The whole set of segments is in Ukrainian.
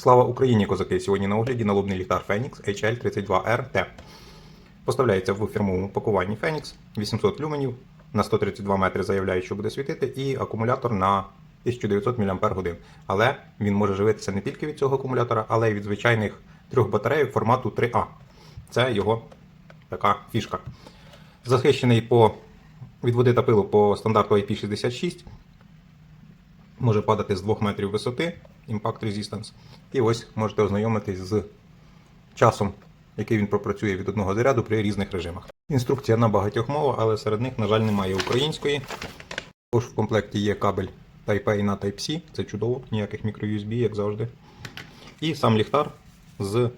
Слава Україні, козаки! Сьогодні на огляді налобний ліхтар Phoenix HL32RT. Поставляється в фірмовому пакуванні Phoenix 800 люменів на 132 метри заявляє, що буде світити, і акумулятор на 1900 мАч. Але він може живитися не тільки від цього акумулятора, але й від звичайних трьох батарейок формату 3А. Це його така фішка. Захищений по від води та пилу по стандарту IP66 може падати з 2 метрів висоти Impact Resistance. І ось можете ознайомитись з часом, який він пропрацює від одного заряду при різних режимах. Інструкція на багатьох мовах, але серед них, на жаль, немає української. Також в комплекті є кабель Type-A на Type-C, це чудово, ніяких мікро-USB, як завжди. І сам ліхтар з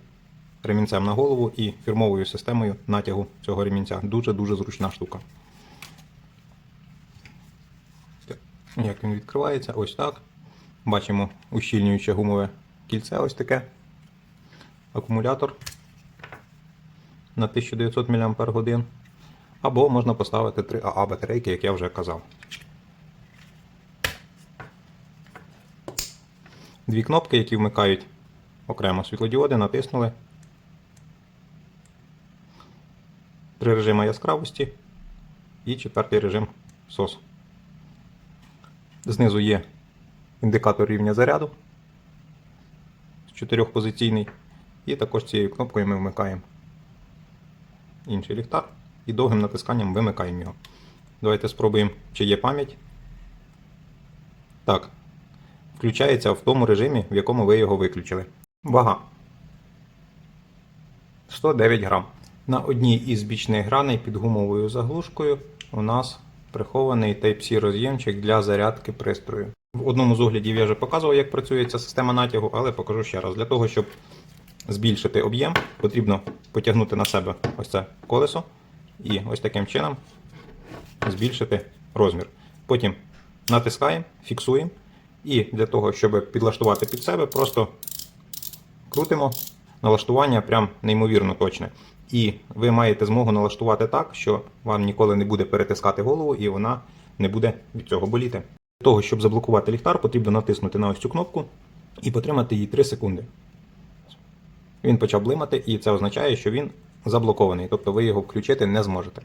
ремінцем на голову і фірмовою системою натягу цього ремінця. Дуже-дуже зручна штука. Як він відкривається, ось так. Бачимо ущільнююче гумове кільце, ось таке. Акумулятор на 1900 мАч. Або можна поставити 3 АА батарейки, як я вже казав. Дві кнопки, які вмикають окремо світлодіоди, натиснули. Три режими яскравості і четвертий режим SOS. Знизу є індикатор рівня заряду чотирьохпозиційний. І також цією кнопкою ми вмикаємо інший ліхтар і довгим натисканням вимикаємо його. Давайте спробуємо, чи є пам'ять. Так. Включається в тому режимі, в якому ви його виключили. Вага 109 грам. На одній із бічних граней під гумовою заглушкою у нас прихований Type-C роз'ємчик для зарядки пристрою. В одному з оглядів я вже показував, як працює ця система натягу, але покажу ще раз. Для того, щоб збільшити об'єм, потрібно потягнути на себе ось це колесо і ось таким чином збільшити розмір. Потім натискаємо, фіксуємо. І для того, щоб підлаштувати під себе, просто крутимо налаштування прям неймовірно точне. І ви маєте змогу налаштувати так, що вам ніколи не буде перетискати голову і вона не буде від цього боліти. Того, щоб заблокувати ліхтар, потрібно натиснути на ось цю кнопку і потримати її 3 секунди. Він почав блимати, і це означає, що він заблокований, тобто ви його включити не зможете.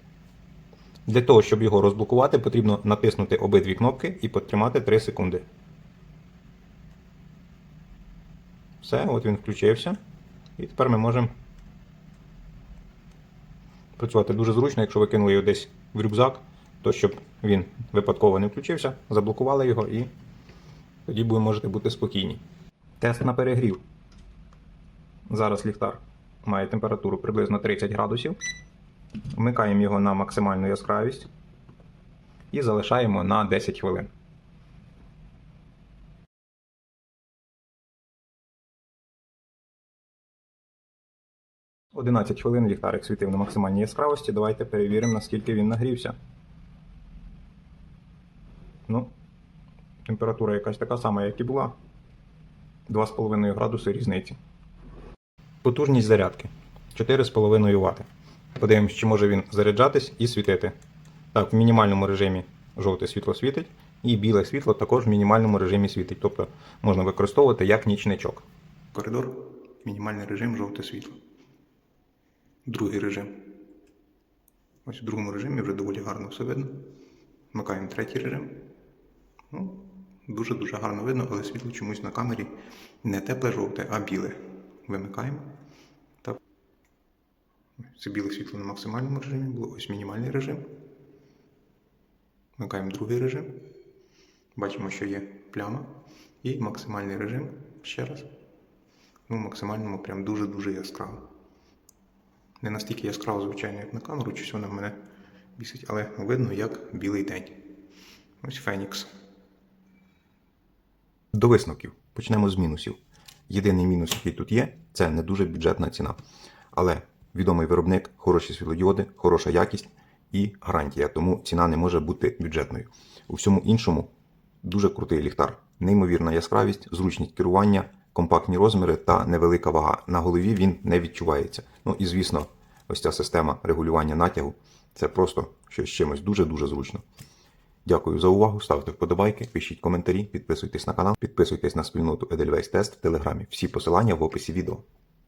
Для того, щоб його розблокувати, потрібно натиснути обидві кнопки і потримати 3 секунди. Все, от він включився. І тепер ми можемо працювати дуже зручно, якщо ви кинули його десь в рюкзак, то щоб він випадково не включився, заблокували його і тоді ви можете бути спокійні. Тест на перегрів. Зараз ліхтар має температуру приблизно 30 градусів. Вмикаємо його на максимальну яскравість і залишаємо на 10 хвилин. – 11 хвилин ліхтарик світив на максимальній яскравості. Давайте перевіримо, наскільки він нагрівся. Ну, температура якась така сама, як і була. 2,5 градуси різниці. Потужність зарядки 4,5 Вт. Подивимось, чи може він заряджатись і світити. Так, в мінімальному режимі жовте світло світить, і біле світло також в мінімальному режимі світить. Тобто можна використовувати як нічничок. Коридор, мінімальний режим, жовте світло. Другий режим. Ось в другому режимі вже доволі гарно все видно. Вмикаємо третій режим. Ну, Дуже-дуже гарно видно, але світло чомусь на камері не тепле жовте, а біле. Вимикаємо. Так. Це біле світло на максимальному режимі було. Ось мінімальний режим. Вмикаємо другий режим. Бачимо, що є пляма. І максимальний режим. Ще раз. Ну, максимальному прям дуже-дуже яскраво. Не настільки яскраво, звичайно, як на камеру, щось вона мене бісить, але видно, як білий день. Ось Фенікс. До висновків. Почнемо з мінусів. Єдиний мінус, який тут є, це не дуже бюджетна ціна. Але відомий виробник, хороші світлодіоди, хороша якість і гарантія, тому ціна не може бути бюджетною. У всьому іншому дуже крутий ліхтар, неймовірна яскравість, зручність керування, компактні розміри та невелика вага. На голові він не відчувається. Ну і звісно, ось ця система регулювання натягу це просто щось чимось дуже-дуже зручно. Дякую за увагу, ставте вподобайки, пишіть коментарі, підписуйтесь на канал, підписуйтесь на спільноту Edelweiss Test в телеграмі. Всі посилання в описі відео.